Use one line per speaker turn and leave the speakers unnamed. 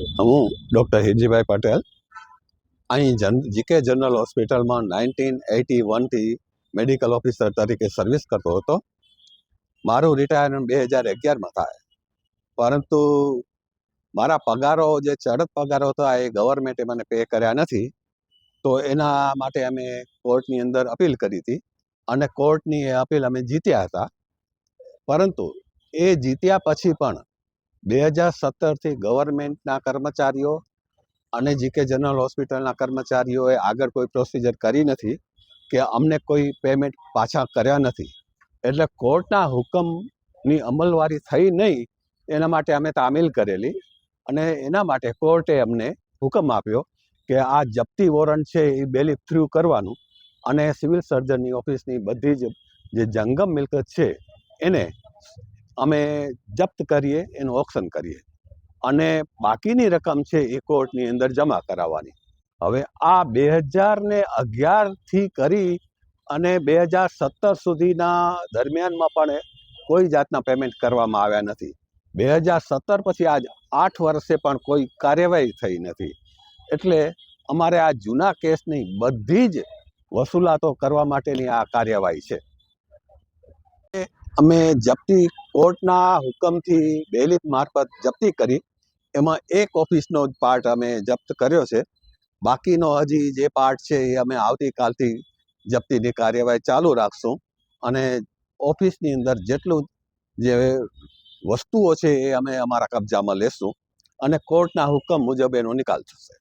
હું ડૉક્ટર હિરજીભાઈ પટેલ. અહીં જન, જીકે જનરલ હોસ્પિટલમાં નાઇન્ટીન એટી વનથી મેડિકલ ઓફિસર તરીકે સર્વિસ કરતો હતો. મારું રિટાયરમેન્ટ બે હજાર અગિયારમાં થાય. પરંતુ મારા પગારો જે ચડત પગારો હતા એ ગવર્મેન્ટે મને પે કર્યા નથી. તો એના માટે અમે કોર્ટની અંદર અપીલ કરી હતી અને કોર્ટની એ અપીલ અમે જીત્યા હતા. પરંતુ એ જીત્યા પછી પણ બે હજાર સત્તરથી ગવર્મેન્ટના કર્મચારીઓ અને જીકે જનરલ હોસ્પિટલના કર્મચારીઓએ આગળ કોઈ પ્રોસિજર કરી નથી કે અમને કોઈ પેમેન્ટ પાછા કર્યા નથી. એટલે કોર્ટના હુકમની અમલવારી થઈ નહીં, એના માટે અમે તામીલ કરેલી અને એના માટે કોર્ટે અમને હુકમ આપ્યો કે આ જપ્તી વોરંટ છે એ બેલી થ્રુ કરવાનું અને સિવિલ સર્જનની ઓફિસની બધી જ જે જંગમ મિલકત છે એને અમે જપ્ત કરીએ, એનું ઓક્શન કરીએ. અને બાકીની રકમ છે એ કોર્ટની અંદર જમા કરાવવાની. હવે આ બે હજાર ને અગિયારથી કરી અને બે હજાર સત્તર સુધીના દરમિયાનમાં પણ કોઈ જાતના પેમેન્ટ કરવામાં આવ્યા નથી. બે હજાર સત્તર પછી આજ આઠ વર્ષે પણ કોઈ કાર્યવાહી થઈ નથી. એટલે અમારે આ જૂના કેસની બધી જ વસૂલાતો કરવા માટેની આ કાર્યવાહી છે. અમે જપ્તી કોર્ટના હુકમથી બેલીફ મારફત જપ્તી કરી. એમાં એક ઓફિસનો જ પાર્ટ અમે જપ્ત કર્યો છે. બાકીનો હજી જે પાર્ટ છે એ અમે આવતીકાલથી જપ્તીની કાર્યવાહી ચાલુ રાખશું. અને ઓફિસની અંદર જેટલું જે વસ્તુઓ છે એ અમે અમારા કબજામાં લેશું અને કોર્ટના હુકમ મુજબ એનો નિકાલ થશે.